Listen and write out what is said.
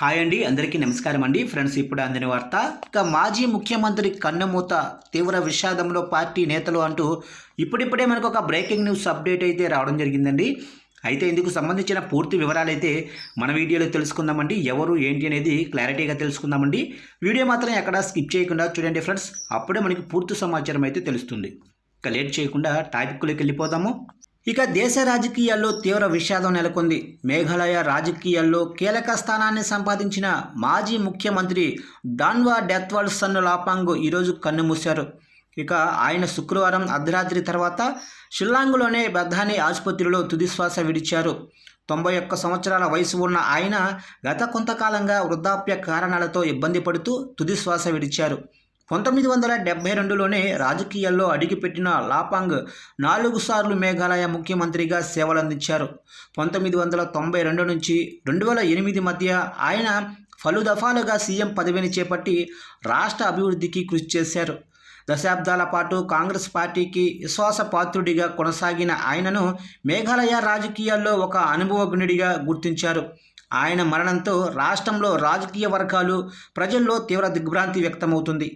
Hi అండి అందరికీ నమస్కారం అండి. ఫ్రెండ్స్ ఇప్పుడు అందిన వార్త. ఇక మాజీ ముఖ్యమంత్రి కన్నుమూత తీవ్ర విషాదంలో పార్టీ నేతలు అంటూ ఇప్పుడిప్పుడే మనకు ఒక బ్రేకింగ్ న్యూస్ అప్డేట్ అయితే రావడం జరిగిందండి. అయితే ఇందుకు సంబంధించిన పూర్తి వివరాలు అయితే మన వీడియోలో తెలుసుకుందామండి. ఎవరు ఏంటి అనేది క్లారిటీగా తెలుసుకుందామండి. వీడియో మాత్రం ఎక్కడ స్కిప్ చేయకుండా చూడండి ఫ్రెండ్స్. అప్పుడే మనకి పూర్తి సమాచారం అయితే తెలుస్తుంది. ఇక లేట్ చేయకుండా టాపిక్లోకి వెళ్ళిపోదాము. ఇక దేశ రాజకీయాల్లో తీవ్ర విషాదం నెలకొంది. మేఘాలయ రాజకీయాల్లో కీలక స్థానాన్ని సంపాదించిన మాజీ ముఖ్యమంత్రి డాన్వా డెత్వాల్ సన్ లాపాంగ్ ఈరోజు కన్నుమూశారు. ఇక ఆయన శుక్రవారం అర్ధరాత్రి తర్వాత షిల్లాంగ్లోనే బద్దాని ఆసుపత్రిలో తుదిశ్వాస విడిచారు. తొంభై ఒక్క సంవత్సరాల వయసు ఉన్న ఆయన గత కొంతకాలంగా వృద్ధాప్య కారణాలతో ఇబ్బంది పడుతూ తుదిశ్వాస విడిచారు. పంతొమ్మిది వందల డెబ్బై రెండులోనే రాజకీయాల్లో అడుగుపెట్టిన లాపాంగ్ నాలుగు సార్లు మేఘాలయ ముఖ్యమంత్రిగా సేవలందించారు. పంతొమ్మిది వందల తొంభై రెండు నుంచి రెండు వేల ఎనిమిది మధ్య ఆయన పలు దఫాలుగా సీఎం పదవిని చేపట్టి రాష్ట్ర అభివృద్ధికి కృషి చేశారు. దశాబ్దాల పాటు కాంగ్రెస్ పార్టీకి విశ్వాసపాత్రుడిగా కొనసాగిన ఆయనను మేఘాలయ రాజకీయాల్లో ఒక అనుభవజ్ఞుడిగా గుర్తించారు. ఆయన మరణంతో రాష్ట్రంలో రాజకీయ వర్గాలు ప్రజల్లో తీవ్ర దిగ్భ్రాంతి వ్యక్తమవుతుంది.